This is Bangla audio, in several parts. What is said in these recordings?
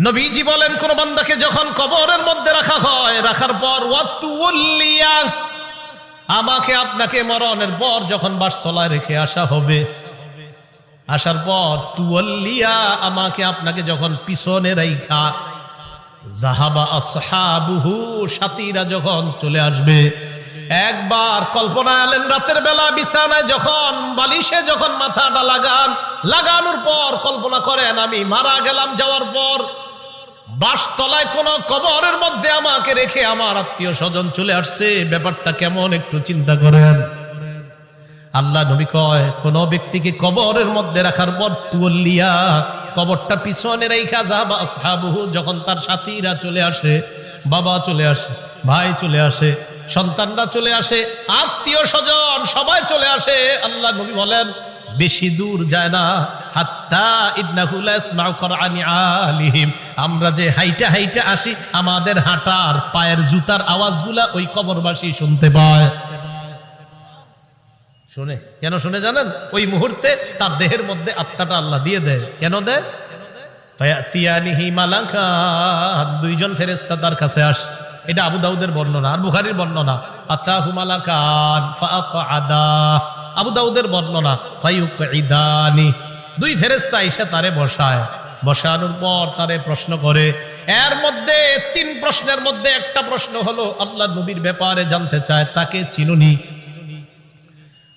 নবীজি বলেন, কোন বান্দাকে যখন কবরের মধ্যে রাখা হয়, রাখার পর আমাকে আপনাকে মরণের পর যখন বাসতলায় রেখে আসা হবে, আসার পর তুয়াল্লিয়া আমাকে আপনাকে যখন পিছনে রাইখা জাহাবা আসহাবুহু, সাথীরা যখন চলে আসবে একবার কল্পনা এলেন রাতের বেলা বিছানায় যখন, বালিশে যখন মাথাটা লাগান, লাগানোর পর কল্পনা করেন, আমি মারা গেলাম যাওয়ার পর। বাসতলায় কোন কবরের মধ্যে আমাকে রেখে আমার আত্মীয় স্বজন চলে আসছে। ব্যাপারটা কেমন একটু চিন্তা করেন। আল্লাহ নবী কয়, কোন ব্যক্তিকে কবরের মধ্যে রাখার পর তুল্লিয়া কবরটা পিছনে রেখা যাবা সাবুহু যখন তার সাথীরা চলে আসে, বাবা চলে আসে, ভাই চলে আসে সন্তানরা চলে আসে, আত্মীয় স্বজন সবাই চলে আসে। আল্লাহ নবী বলেন, বেশি দূর যায় না। আমরা যে হাইটা হাইটা আসি, আমাদের হাঁটার পায়ের জুতার আওয়াজগুলা ওই কবরবাসী শুনতে পায়। শোনে? কেন শুনে জানেন? ওই মুহূর্তে তার দেহের মধ্যে আত্মাটা আল্লাহ দিয়ে দেয়। কেন দেয়? দুইজন ফেরেশতা তার কাছে আসে। এটা আবু দাউদের বর্ণনা, আর বুখারির বর্ণনা। আতাহু মালাকান আদা আবু দাউদের বর্ণনা ফায়ুকঈদানি দুই ফেরেস্তা এসে তারে বসায়। বসানোর পর তারে প্রশ্ন করে, এর মধ্যে তিন প্রশ্নের মধ্যে একটা প্রশ্ন হলো, আল্লাহ নবীর ব্যাপারে জানতে চায়, তাকে চিনুনি।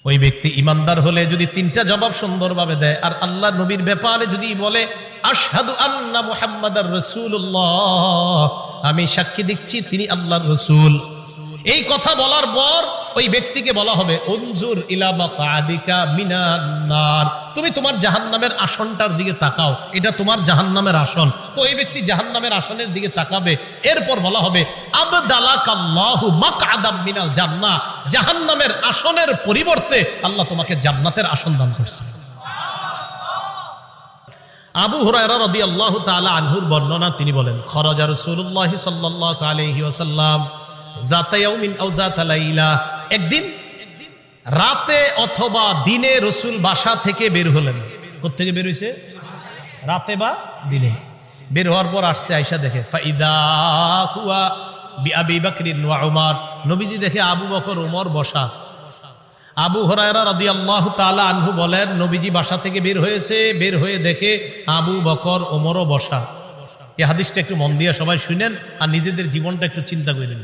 ওই ব্যক্তি ইমানদার হলে যদি তিনটা জবাব সুন্দরভাবে দেয়, আর আল্লাহ নবীর ব্যাপারে যদি বলে, আশহাদু আন্না মুহাম্মাদার রাসূলুল্লাহ আমি সাক্ষী দিচ্ছি তিনি আল্লাহর রসুল। এই কথা বলার পর ওই ব্যক্তিকে বলা হবে অনজুর ইলা মাকাদিকা মিনান নার। তুমি তোমার জাহান্নামের আসনটার দিকে তাকাও, এটা তোমার জাহান্নামের আসন। তো এই ব্যক্তি জাহান্নামের আসনের দিকে তাকাবে, এরপর বলা হবে, আবদালাকাল্লাহু মাকআদাম মিনাল জান্নাহ। আসনের পরিবর্তে আল্লাহ তোমাকে জান্নাতের আসন দান করছে। আবু হুরায়রা রাদিয়াল্লাহু তাআলা আনহুর বর্ণনা, তিনি বলেন, খরাজা রাসূলুল্লাহ সাল্লাল্লাহু আলাইহি ওয়াসাল্লাম যাতা ইয়াউমিন লাইলা। একদিন রাতে অথবা দিনে রসুল বাসা থেকে বের হলেন। কোত্থেকে বের হয়েছে রাতে বা দিনে। বের হওয়ার পর আসছে আয়সা দেখে, ফাইদা হুয়া উমর। নবীজি দেখে আবু বকর, উমর বসা। আবু হরায়রা রাদিয়াল্লাহু তাআলা আনহু বলেন, নবীজি বাসা থেকে বের হয়েছে, বের হয়ে দেখে আবু বকর ওমরও বসা। এই হাদিসটা একটু মন দিয়ে সবাই শুনেন আর নিজেদের জীবনটা একটু চিন্তা করে নিন।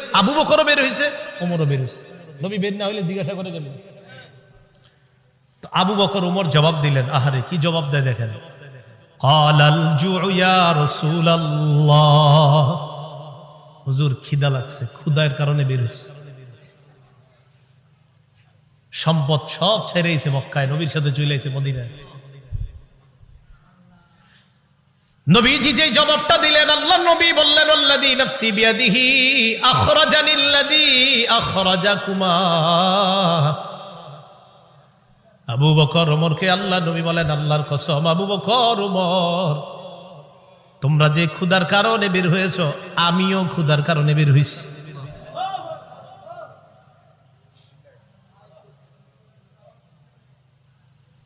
আবু বকরও বের হয়েছে ওমরও বের হয়েছে। নবী বের না হইলে জিজ্ঞাসা করে গেলেন। তো আবু বকর ওমর জবাব দিলেন, আহারে, কি জবাব দেয় দেখেন। হুজুর, খিদা লাগছে ক্ষুদায়ের কারণে বের হয়েছে। সম্পদ সব ছেড়েছে মক্কায়, নবীর সাথে চলে মদিনায়। নবীজি যে জবাবটা দিলেন, আল্লাহ নবী বললেন, আল্লাযী নফসি বিয়াদিহি আখরাজানিল্লাযী আখরাজাকুমা। আবু বকর ওমরকে আল্লাহ নবী বলেন, আল্লাহর কসম, আবু বকর ওমর, তোমরা যে ক্ষুধার কারণে বের হয়েছ, আমিও ক্ষুধার কারণে বের হইছি।